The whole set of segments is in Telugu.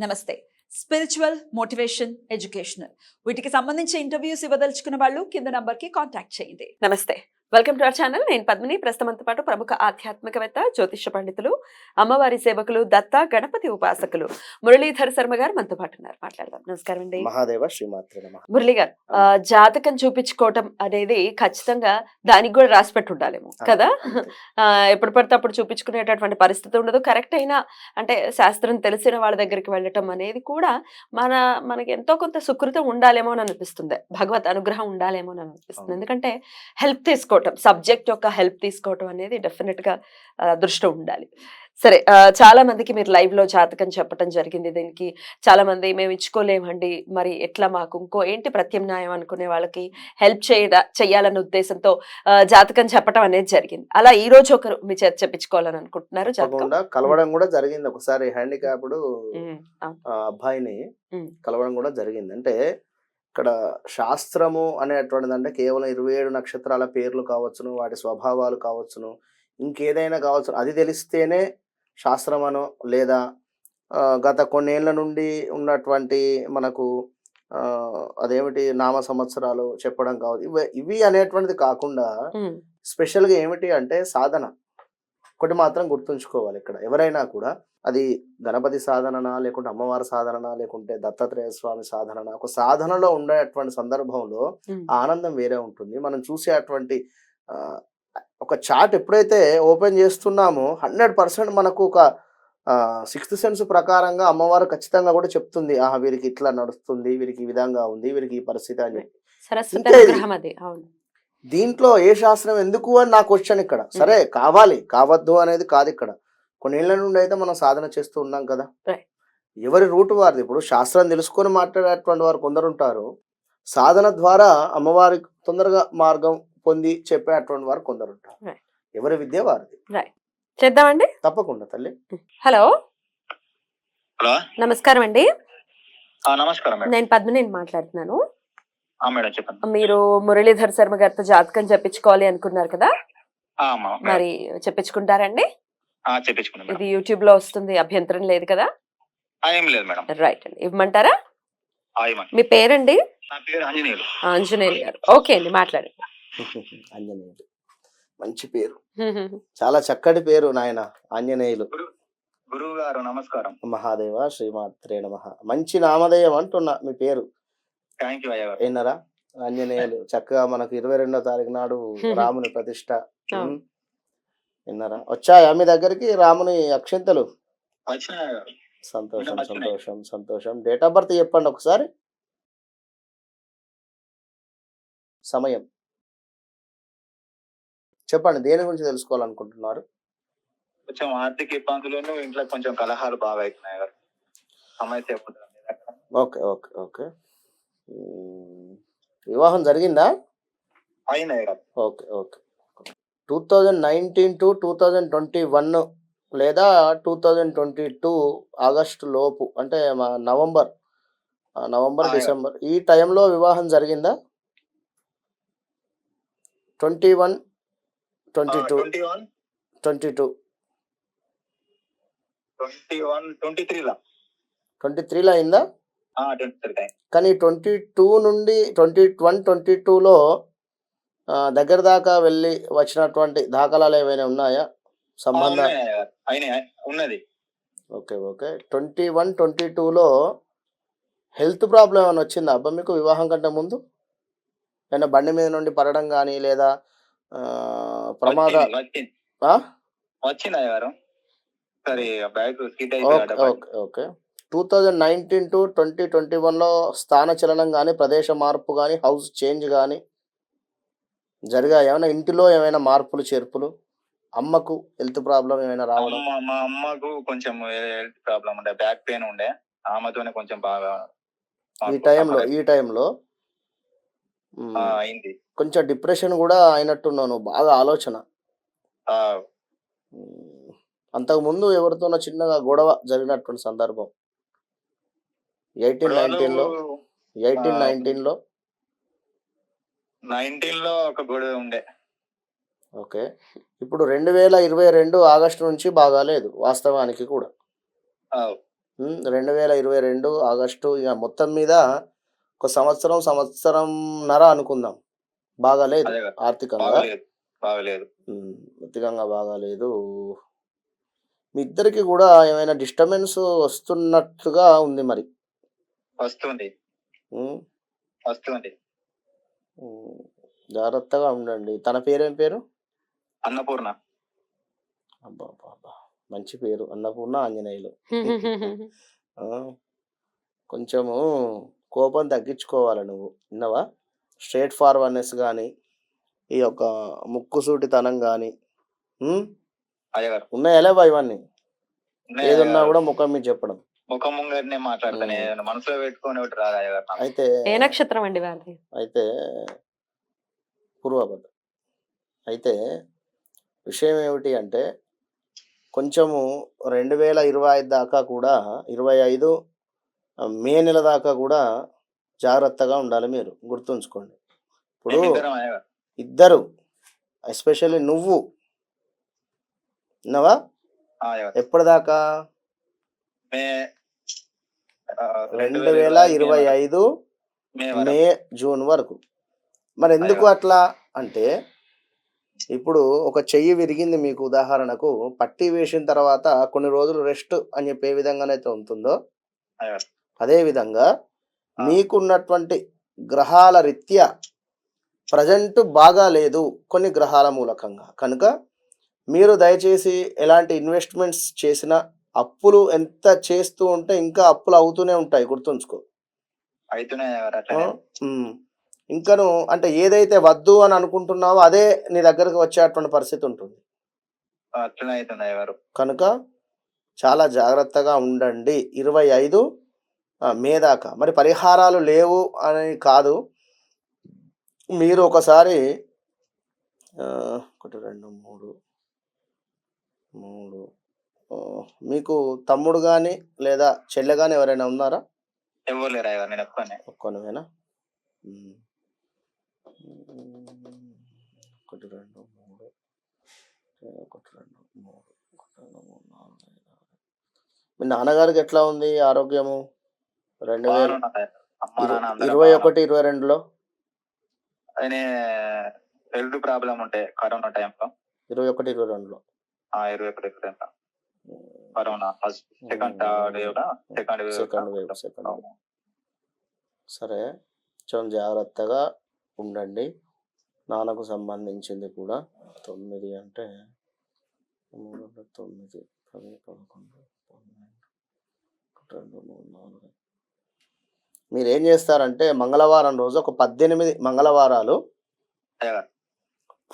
నమస్తే. స్పిరిచువల్ మోటివేషన్ ఎడ్యుకేషనల్ వీటికి సంబంధించి ఇంటర్వ్యూస్ ఇవ్వదలుచుకున్న వాళ్ళు కింద నంబర్కి కాంటాక్ట్ చేయండి. నమస్తే. Welcome to our channel. నేను పద్మిని. ప్రస్తుతంతో పాటు ప్రముఖ ఆధ్యాత్మికవేత్త జ్యోతిష పండితులు అమ్మవారి సేవకులు దత్త గణపతి ఉపాసకులు మురళీధర్ శర్మ గారు మనతో పాటు ఉన్నారు. మాట్లాడదాం. నమస్కారం అండి. మహాదేవ శ్రీమాత్రే నమ. మురళి గారు జాతకం చూపించుకోవటం అనేది ఖచ్చితంగా దానికి కూడా రాసి పెట్టి ఉండాలేమో కదా? ఎప్పుడు పడితే అప్పుడు చూపించుకునేటటువంటి పరిస్థితి ఉండదు. కరెక్ట్ అయినా అంటే శాస్త్రం తెలిసిన వాళ్ళ దగ్గరికి వెళ్ళటం అనేది కూడా మన మనకి ఎంతో కొంత సుకృతం ఉండాలేమో అని అనిపిస్తుంది. భగవత్ అనుగ్రహం ఉండాలేమో అని అనిపిస్తుంది. ఎందుకంటే హెల్ప్ తీసుకోవటం సబ్జెక్ట్ యొక్క హెల్ప్ తీసుకోవటం అనేది డెఫినెట్గా ఆ, అదృష్టం ఉండాలి. సరే చాలా మందికి మీరు లైవ్లో జాతకం చెప్పడం జరిగింది. దీనికి చాలా మంది మేము ఇచ్చుకోలేమండి మరి ఎట్లా మాకు ఇంకో ఏంటి ప్రత్యామ్నాయం అనుకునే వాళ్ళకి హెల్ప్ చేయ చేయాలన్న ఉద్దేశంతో జాతకం చెప్పడం అనేది జరిగింది. అలా ఈ రోజు ఒకరు మీ చేత చెప్పించుకోవాలని అనుకుంటున్నారు కలవడం కూడా జరిగింది. ఒకసారి హ్యాండిక్యాప్డ్. అబ్బాయిని. కలవడం కూడా జరిగింది. అంటే ఇక్కడ శాస్త్రము అనేటువంటిది అంటే కేవలం ఇరవై ఏడు నక్షత్రాల పేర్లు కావచ్చును వాటి స్వభావాలు కావచ్చును. ఇంకేదైనా కావచ్చు అది తెలిస్తేనే శాస్త్రమనో లేదా గత కొన్నేళ్ళ నుండి ఉన్నటువంటి మనకు అదేమిటి నామ సంవత్సరాలు చెప్పడం కావచ్చు. ఇవి ఇవి అనేటువంటిది కాకుండా స్పెషల్గా ఏమిటి అంటే సాధన. ఒకటి మాత్రం గుర్తుంచుకోవాలి ఇక్కడ. ఎవరైనా కూడా అది గణపతి సాధననా లేకుంటే అమ్మవారి సాధననా లేకుంటే దత్తాత్రేయ స్వామి సాధననా ఒక సాధనలో ఉండేటువంటి సందర్భంలో ఆనందం వేరే ఉంటుంది. మనం చూసేటువంటి ఆ, ఒక చార్ట్ ఎప్పుడైతే ఓపెన్ చేస్తున్నామో హండ్రెడ్ పర్సెంట్ మనకు ఒక సిక్స్త్ సెన్స్ ప్రకారంగా అమ్మవారు ఖచ్చితంగా కూడా చెప్తుంది. ఆహా వీరికి ఇట్లా నడుస్తుంది వీరికి ఈ విధంగా ఉంది వీరికి ఈ పరిస్థితి అని చెప్పి. దీంట్లో ఏ శాస్త్రం ఎందుకు అని నా క్వశ్చన్ ఇక్కడ. సరే కావాలి. కావద్దు అనేది కాదు ఇక్కడ. కొన్నేళ్ళ నుండి అయితే మనం సాధన చేస్తూ ఉన్నాం కదా. ఎవరి రూట్ వారిది? ఇప్పుడు శాస్త్రం తెలుసుకొని మాట్లాడేటువంటి వారు కొందరు ఉంటారు సాధన ద్వారా అమ్మవారి తొందరగా మార్గం పొంది చెప్పేటువంటి వారు కొందరు ఉంటారు. ఎవరి విద్య వారిది? చేద్దామండి? తప్పకుండా తల్లి. హలో హలో నమస్కారం అండి ఆ, నమస్కారం నేను పద్మిని మాట్లాడుతున్నాను. మీరు మురళీధర్ శర్మ గారితో జాతకం చెప్పించుకోవాలి అనుకున్నారు కదా. మరి చెప్పించుకుంటారండి? ఆ, చెప్పించుకున్నాం మేడం. ఇది యూట్యూబ్లో వస్తుంది అభ్యంతరం లేదు కదా? రైట్ అండి. ఇవ్వమంటారా? మీ పేరండి? నా పేరు ఆంజనేయులు. ఆంజనేయులు గారు. ఓకే అండి మాట్లాడండి. ఆంజనేయులు. మంచి పేరు. చాలా చక్కటి పేరు నాయన ఆంజనేయులు. గురువు గారు నమస్కారం. మహాదేవ శ్రీమాత్రే నమ. మంచి నామధేయం అంటున్నా మీ పేరు. విన్నారా? ఆంజనేయులు. చక్కగా మనకు ఇరవై రెండో తారీఖు నాడు రాముని ప్రతిష్ట. విన్నారా? వచ్చాయా మీ దగ్గరికి రాముని అక్షింతలు. సంతోషం. సంతోషం సంతోషం. డేట్ ఆఫ్ బర్త్ చెప్పండి ఒకసారి. సమయం. చెప్పండి దేని గురించి తెలుసుకోవాలనుకుంటున్నారు? కొంచెం ఆర్థిక ఇబ్బందులను ఇంట్లో కొంచెం కలహాలు బాగా అవుతున్నాయి సమస్య ఓకే ఓకే ఓకే. వివాహం జరిగిందా? Okay okay. Two thousand nineteen to two thousand twenty one లేదా two thousand twenty two August లోపు అంటే మా నవంబర్ నవంబర్ డిసెంబర్ ఈ టైంలో వివాహం జరిగిందా? Twenty one twenty two. Twenty two. Twenty one twenty three లా ట్వంటీ త్రీలో అయిందా? కానీ ట్వంటీ టూ నుండి ట్వంటీ వన్ ట్వంటీ టూలో దగ్గర దాకా వెళ్ళి వచ్చినటువంటి దాఖలాలు ఏమైనా ఉన్నాయా? సంబంధ ఉన్నది. Okay okay. Twenty one twenty టూలో హెల్త్ ప్రాబ్లం ఏమైనా వచ్చిందా అబ్బా మీకు వివాహం కంటే ముందు? ఏమైనా బండి మీద నుండి పడడం కానీ లేదా ప్రమాద వచ్చింది, okay okay. Two thousand nineteen to twenty twenty వన్లో స్థాన చలనం కానీ ప్రదేశ మార్పు కానీ హౌస్ చేంజ్ కానీ జరిగా ఏమైనా ఇంటిలో ఏమైనా మార్పులు చేర్పులు? అమ్మకు హెల్త్ ప్రాబ్లం ఏమైనా రావడం? మా అమ్మకు కొంచెం హెల్త్ ప్రాబ్లం ఉండే బ్యాక్ పెయిన్ ఉండే. ఆమెతోనే కొంచెం బాగా ఈ టైంలో ఈ టైంలో? అయింది. కొంచెం డిప్రెషన్ కూడా అయినట్టున్నావు నువ్వు బాగా ఆలోచన. ఆ, మ్, అంతకుముందు ఎవరితోనో చిన్నగా గొడవ జరిగినటువంటి సందర్భం. ఎయిటీన్ నైన్టీన్లో ఎయిటీన్ ఆ. నైన్టీన్లో? నైన్టీన్లో ఒక గొడవ ఉండే. ఓకే. ఇప్పుడు రెండు వేల ఇరవై రెండు ఆగస్టు నుంచి బాగాలేదు వాస్తవానికి కూడా. రెండు వేల ఇరవై రెండు ఆగస్టు ఇక మొత్తం మీద ఒక సంవత్సరం సంవత్సరంన్నర అనుకుందాం. బాగాలేదు. ఆర్థికంగా. బాగలేదు ఆర్థికంగా బాగాలేదు మీ ఇద్దరికి కూడా ఏమైనా డిస్టర్బెన్స్ వస్తున్నట్టుగా ఉంది మరి? వస్తుంది. వస్తుంది. జాగ్రత్తగా ఉండండి. తన పేరేం పేరు? అన్నపూర్ణ. అబ్బా అబ్బా, అబ్బా. మంచి పేరు. అన్నపూర్ణ ఆంజనేయులు. ఆ, కొంచెము కోపం తగ్గించుకోవాలి నువ్వు. విన్నావా? స్ట్రేట్ ఫార్వర్డ్నెస్ కానీ ఈ యొక్క ముక్కుసూటితనం కానీ అయ్యగారు. ఉన్నాయా లేవా ఇవన్నీ? ఏదున్నా. కూడా ముఖం మీద చెప్పడం. ముఖం ముంగరనే మాట్లాడతాను. ఏదైనా మనసులో పెట్టుకొని ఒకటి నాకు. అయితే ఏ నక్షత్రం అండి వారిది? అయితే పూర్వపద. అయితే విషయం ఏమిటి అంటే కొంచెము రెండు వేల ఇరవై ఐదు దాకా కూడా ఇరవై ఐదు మే నెల దాకా కూడా జాగ్రత్తగా ఉండాలి మీరు. గుర్తుంచుకోండి. ఇప్పుడు మేమిద్దరం అయ్యగారు ఇద్దరు ఎస్పెషల్లీ నువ్వు. విన్నావా ఆ, అయ్యగారు ఎప్పటిదాకా? మే రెండు వేల ఇరవై ఐదు మే జూన్ వరకు మరి ఎందుకు. అట్లా అంటే ఇప్పుడు ఒక చెయ్యి విరిగింది మీకు ఉదాహరణకు పట్టి వేసిన తర్వాత కొన్ని రోజులు రెస్ట్ అని చెప్పే విధంగానైతే ఉంటుందో. అదే విధంగా. మీకున్నటువంటి గ్రహాల రీత్యా ప్రజెంట్ బాగా లేదు కొన్ని గ్రహాల మూలకంగా కనుక మీరు దయచేసి ఎలాంటి ఇన్వెస్ట్మెంట్స్ చేసినా అప్పులు ఎంత చేస్తూ ఉంటే ఇంకా అప్పులు అవుతూనే ఉంటాయి గుర్తుంచుకో. ఇంకను అంటే ఏదైతే వద్దు అని అనుకుంటున్నావో అదే నీ దగ్గరకు వచ్చేటువంటి పరిస్థితి ఉంటుంది. కనుక చాలా జాగ్రత్తగా ఉండండి. ఇరవై ఐదు మే దాకా. మరి పరిహారాలు లేవు అని కాదు. మీరు ఒకసారి ఒకటి రెండు మూడు మూడు మీకు తమ్ముడు కానీ లేదా చెల్లె కానీ ఎవరైనా ఉన్నారా? ఎవరు లేరు నేను ఒక్కనే. ఒక్కనువేనా. ఒకటి రెండు మూడు. ఒకటి రెండు మూడు. ఒకటి రెండు మూడు నాలుగు. మీ నాన్నగారికి ఎట్లా ఉంది ఆరోగ్యము? రెండు వేల ఇరవై. ఒకటి ఇరవై రెండులో? ఆయన హెల్త్ ప్రాబ్లం ఉంటే కరోనా టైంలో. ఇరవై ఒకటి ఇరవై రెండులో. ఇరవై ఒకటి టైంలో corona first second wave second wave second wave second wave సరే కొంచెం జాగ్రత్తగా ఉండండి. నాన్నకు సంబంధించింది కూడా తొమ్మిది అంటే మూడు తొమ్మిది పది పదకొండు పన్నెండు రెండు మూడు నాలుగు. మీరు ఏం చేస్తారంటే మంగళవారం రోజు ఒక పద్దెనిమిది మంగళవారాలు.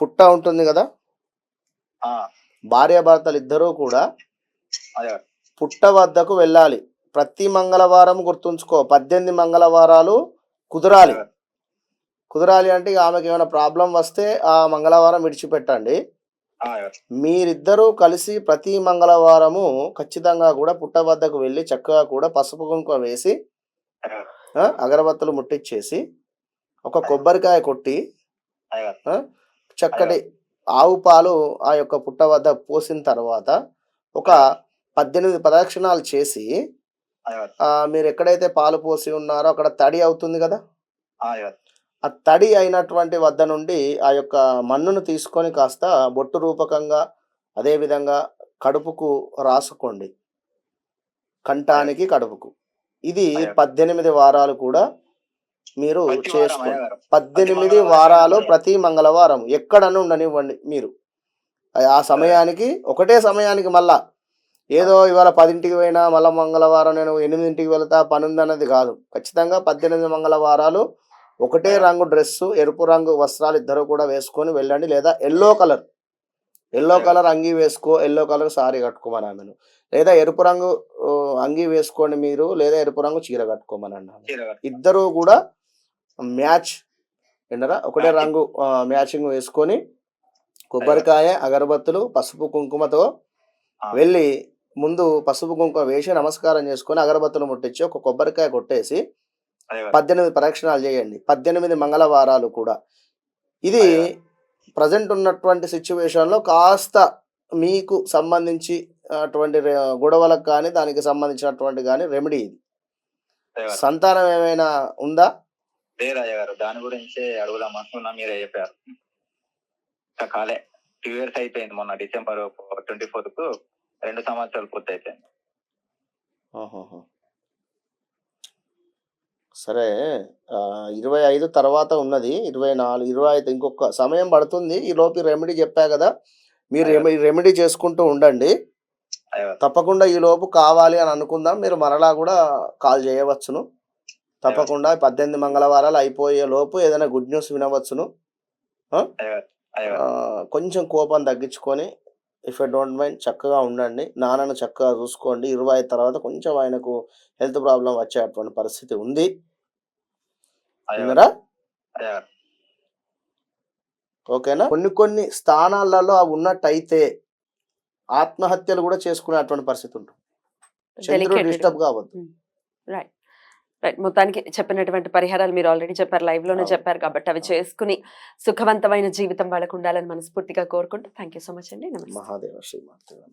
పుట్ట ఉంటుంది కదా? భార్యాభర్తలు ఇద్దరూ కూడా. పుట్ట వద్దకు వెళ్ళాలి. ప్రతి మంగళవారం గుర్తుంచుకో. పద్దెనిమిది మంగళవారాలు కుదరాలి. కుదరాలి అంటే ఆమెకి ఏమైనా ప్రాబ్లం వస్తే ఆ మంగళవారం విడిచిపెట్టండి. మీరిద్దరూ కలిసి ప్రతి మంగళవారము ఖచ్చితంగా కూడా పుట్ట వద్దకు వెళ్ళి చక్కగా కూడా పసుపు కుంకుమ వేసి అగరబత్తులు ముట్టించేసి ఒక కొబ్బరికాయ కొట్టి. చక్కటి ఆవు పాలు ఆ యొక్క పుట్ట వద్ద పోసిన తర్వాత ఒక పద్దెనిమిది ప్రదక్షిణాలు చేసి మీరు ఎక్కడైతే పాలు పోసి ఉన్నారో అక్కడ తడి అవుతుంది కదా? ఆ, తడి అయినటువంటి వద్ద నుండి ఆ యొక్క మన్నును తీసుకొని కాస్త బొట్టు రూపకంగా అదే విధంగా కడుపుకు రాసుకోండి. కంఠానికి కడుపుకు. ఇది. పద్దెనిమిది వారాలు కూడా మీరు చేసుకోండి. పద్దెనిమిది వారాలు. ప్రతి మంగళవారం. ఎక్కడను ఉండనివ్వండి మీరు. ఆ- సమయానికి ఒకటే సమయానికి మళ్ళా. ఏదో ఇవాళ పదింటికి పోయినా మళ్ళీ మంగళవారం నేను ఎనిమిదింటికి వెళ్తా పని ఉందన్నది కాదు. ఖచ్చితంగా పద్దెనిమిది మంగళవారాలు ఒకటే రంగు డ్రెస్సు ఎరుపు రంగు వస్త్రాలు ఇద్దరు కూడా వేసుకొని వెళ్ళండి. లేదా ఎల్లో కలర్. ఎల్లో కలర్ అంగీ వేసుకో ఎల్లో కలర్ సారీ కట్టుకోమని ఆమెను లేదా ఎరుపు రంగు అంగీ వేసుకోండి మీరు లేదా ఎరుపు రంగు చీర కట్టుకోమని అన్నాను. ఇద్దరు కూడా మ్యాచ్ విన్నరా? ఒకటే. రంగు మ్యాచింగ్ వేసుకొని కొబ్బరికాయ అగరబత్తులు పసుపు కుంకుమతో. వెళ్ళి ముందు పసుపు కుంకుమ వేసి నమస్కారం చేసుకొని అగరబత్తులు ముట్టించి ఒక కొబ్బరికాయ కొట్టేసి. పద్దెనిమిది ప్రదక్షిణాలు చేయండి పద్దెనిమిది మంగళవారాలు కూడా ఇది. ప్రజెంట్ ఉన్నటువంటి సిచ్యువేషన్లో కాస్త మీకు సంబంధించి అటువంటి గొడవలకు కానీ దానికి సంబంధించినటువంటి కానీ రెమెడీ ఇది. సంతానం ఏమైనా ఉందా లేదు అయ్యగారు దాని గురించి అడుగుదాం అనుకున్నా మీరే చెప్పారు కాలే. టూ ఇయర్స్ అయిపోయింది మొన్న డిసెంబర్ ట్వంటీ ఫోర్త్కు రెండు సంవత్సరాలు పూర్తి అయిపోయింది. సరే ఇరవై ఐదు తర్వాత ఉన్నది. ఇరవై నాలుగు ఇరవై ఐదు ఇంకొక సమయం పడుతుంది. ఈ లోపు రెమెడీ చెప్పా కదా. మీరు రెమెడీ చేసుకుంటూ ఉండండి. తప్పకుండా ఈ లోపు కావాలి అని అనుకుందాం. మీరు మరలా కూడా కాల్ చేయవచ్చును. తప్పకుండా పద్దెనిమిది మంగళవారాలు అయిపోయే లోపు ఏదైనా గుడ్ న్యూస్ వినవచ్చును. కొంచెం కోపం తగ్గించుకొని ఇఫ్ ఐ డోంట్ మైండ్ చక్కగా ఉండండి. నాన్నను చక్కగా చూసుకోండి. ఇరవై ఐదు తర్వాత కొంచెం ఆయనకు హెల్త్ ప్రాబ్లం వచ్చేటువంటి పరిస్థితి ఉంది. ఓకేనా? కొన్ని కొన్ని స్థానాలలో అవి ఉన్నట్టయితే ఆత్మహత్యలు కూడా చేసుకునేటువంటి పరిస్థితి ఉంటుంది. చంద్రుడు. డిస్టర్బ్ కావద్దు. రైట్ రైట్ మొత్తానికి చెప్పినటువంటి పరిహారాలు మీరు ఆల్రెడీ చెప్పారు లైవ్లోనే. చెప్పారు కాబట్టి అవి చేసుకుని సుఖవంతమైన జీవితం వాళ్ళకు ఉండాలని మనస్ఫూర్తిగా కోరుకుంటూ థ్యాంక్ యూ సో మచ్ అండి. నమస్తే. మహాదేవ శ్రీమాత